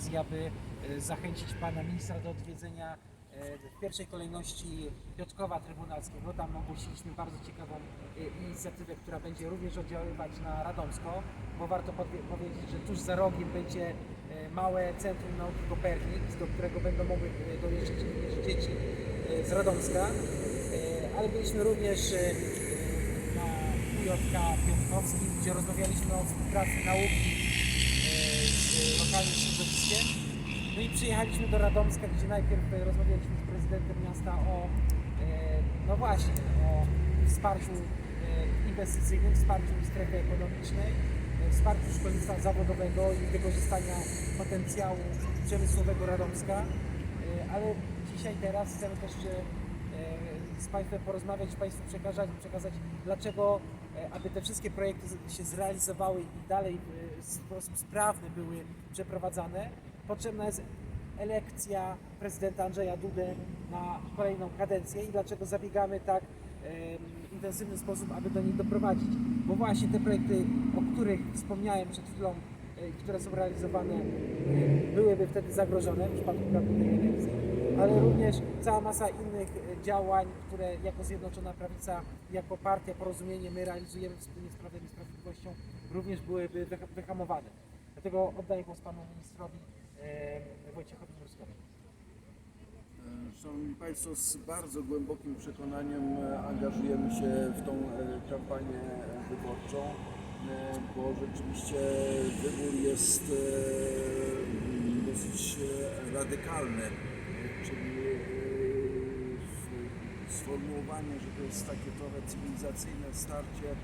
okazji, aby e, zachęcić pana ministra do odwiedzenia e, w pierwszej kolejności Piotrkowa Trybunalskiego. Tam ogłosiliśmy bardzo ciekawą e, inicjatywę, która będzie również oddziaływać na Radomsko, bo warto powiedzieć, że tuż za rogiem będzie małe Centrum Nauki Kopernik, do którego będą mogły dojeżdżać również dzieci z Radomska. Ale byliśmy również na UJK Piotrkowskim, gdzie rozmawialiśmy o współpracy nauki lokalnym środowiskiem. No i przyjechaliśmy do Radomska, gdzie najpierw e, rozmawialiśmy z prezydentem miasta o, e, no właśnie, o wsparciu e, inwestycyjnym, wsparciu strefy ekonomicznej, wsparciu szkolnictwa zawodowego i wykorzystania potencjału przemysłowego Radomska. Ale dzisiaj teraz chcemy też z Państwem porozmawiać, Państwu przekazać, przekazać dlaczego, e, aby te wszystkie projekty się zrealizowały i dalej e, w sposób sprawny były przeprowadzane, potrzebna jest elekcja prezydenta Andrzeja Dudy na kolejną kadencję i dlaczego zabiegamy tak intensywny sposób, aby do niej doprowadzić. Bo właśnie te projekty, o których wspomniałem przed chwilą, e, które są realizowane, e, byłyby wtedy zagrożone w przypadku braku tej elekcji, ale również cała masa innych e, działań, które jako Zjednoczona Prawica, jako partia Porozumienie my realizujemy wspólnie z Prawem i Sprawiedliwością, również byłyby wyha- wyhamowane. Dlatego oddaję głos panu ministrowi e, Wojciechowi Murskiemu. Szanowni Państwo, z bardzo głębokim przekonaniem e, angażujemy się w tą e, kampanię wyborczą, e, bo rzeczywiście wybór jest e, dosyć e, radykalny, e, czyli e, sformułowanie, że to jest takie trochę cywilizacyjne starcie e,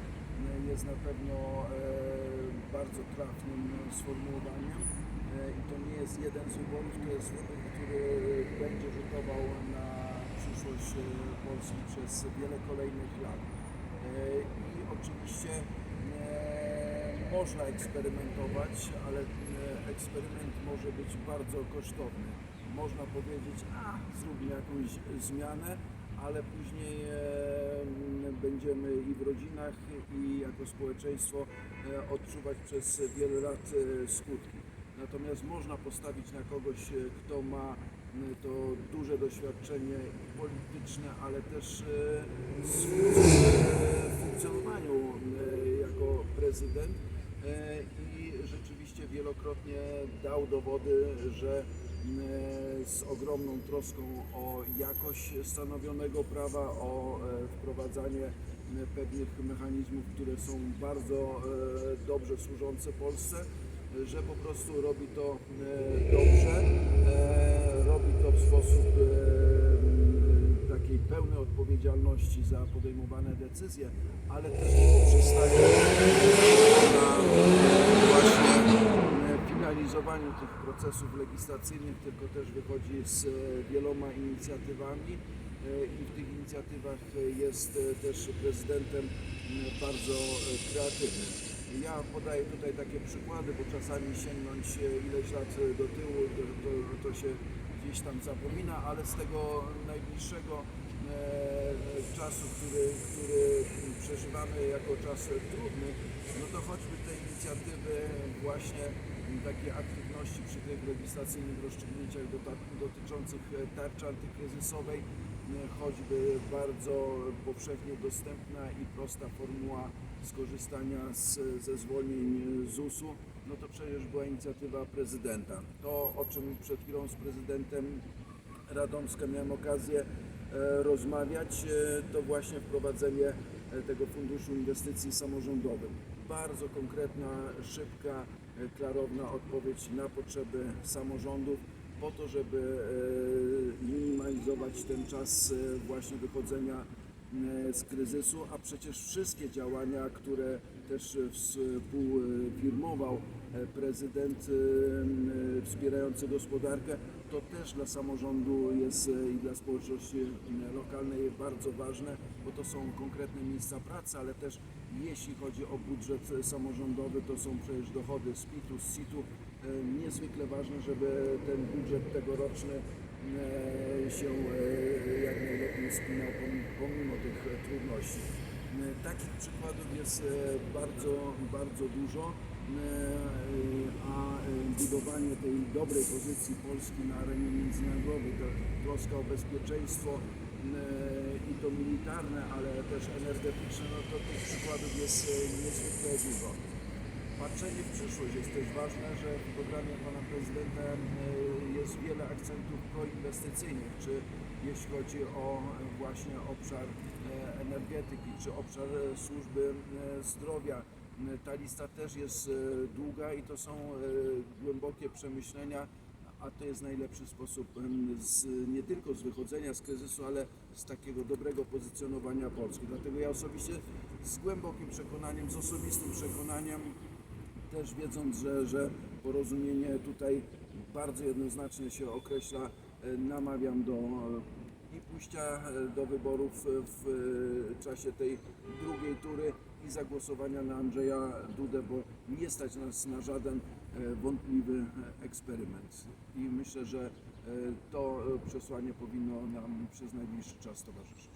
jest na pewno e, bardzo trafnym sformułowaniem. E, I to nie jest jeden z wyborów, to jest wybór, który będzie rzutował na przyszłość e, Polski przez wiele kolejnych lat. E, I oczywiście e, można eksperymentować, ale e, eksperyment może być bardzo kosztowny. Można powiedzieć, a zróbmy jakąś zmianę, ale później e, będziemy i w rodzinach, i jako społeczeństwo e, odczuwać przez wiele lat e, skutki. Natomiast można postawić na kogoś, e, kto ma to duże doświadczenie polityczne, ale też e, w funkcjonowaniu e, jako prezydent e, i rzeczywiście wielokrotnie dał dowody, że e, z ogromną troską o jakość stanowionego prawa, o e, wprowadzanie e, pewnych mechanizmów, które są bardzo e, dobrze służące Polsce, e, że po prostu robi to e, dobrze, e, robi to w sposób e, takiej pełnej odpowiedzialności za podejmowane decyzje, ale też nie poprzestaje właśnie finalizowaniu tych procesów legislacyjnych, tylko też wychodzi z e, wieloma inicjatywami e, i w tych inicjatywach jest e, też prezydentem bardzo kreatywnym. Ja podaję tutaj takie przykłady, bo czasami sięgnąć ileś lat do tyłu, to, to, to się gdzieś tam zapomina, ale z tego najbliższego czasu, który, który jako czas trudny, no to choćby te inicjatywy właśnie takie aktywności przy tych legislacyjnych rozstrzygnięciach dotyczących tarczy antykryzysowej, e, choćby bardzo powszechnie dostępna i prosta formuła skorzystania z, ze zwolnień ZUS-u, no to przecież była inicjatywa prezydenta. To, o czym przed chwilą z prezydentem Radomska miałem okazję e, rozmawiać, e, to właśnie wprowadzenie tego Funduszu Inwestycji Samorządowych. Bardzo konkretna, szybka, e, klarowna odpowiedź na potrzeby samorządów po to, żeby e, minimalizować ten czas e, właśnie wychodzenia e, z kryzysu, a przecież wszystkie działania, które też e, współfirmował e, prezydent e, e, wspierający gospodarkę, to też dla samorządu jest e, i dla społeczności lokalnej bardzo ważne, bo to są konkretne miejsca pracy, ale też jeśli chodzi o budżet samorządowy, to są przecież dochody z PIT-u, z CIT-u. E, Niezwykle ważne, żeby ten budżet tegoroczny e, się jak najlepiej spinał pomimo, tych trudności. Takich przykładów jest bardzo, bardzo dużo. a budowanie tej dobrej pozycji Polski na arenie międzynarodowej, to troska o bezpieczeństwo e, i to militarne, ale też energetyczne, no to tych przykładów jest e, niezwykle dużo. Patrzenie w przyszłość jest też ważne, że w programie pana prezydenta e, jest wiele akcentów proinwestycyjnych, czy jeśli chodzi o właśnie obszar energetyki, czy obszar służby zdrowia. Ta lista też jest e, długa i to są e, głębokie przemyślenia, a to jest najlepszy sposób z, nie tylko z wychodzenia z kryzysu, ale z takiego dobrego pozycjonowania Polski. Dlatego ja osobiście z głębokim przekonaniem, z osobistym przekonaniem też wiedząc, że, że porozumienie tutaj bardzo jednoznacznie się określa, e, namawiam do i pójścia do wyborów w czasie tej drugiej tury i zagłosowania na Andrzeja Dudę, bo nie stać nas na żaden e, wątpliwy e, eksperyment. I myślę, że e, to przesłanie powinno nam przez najbliższy czas towarzyszyć.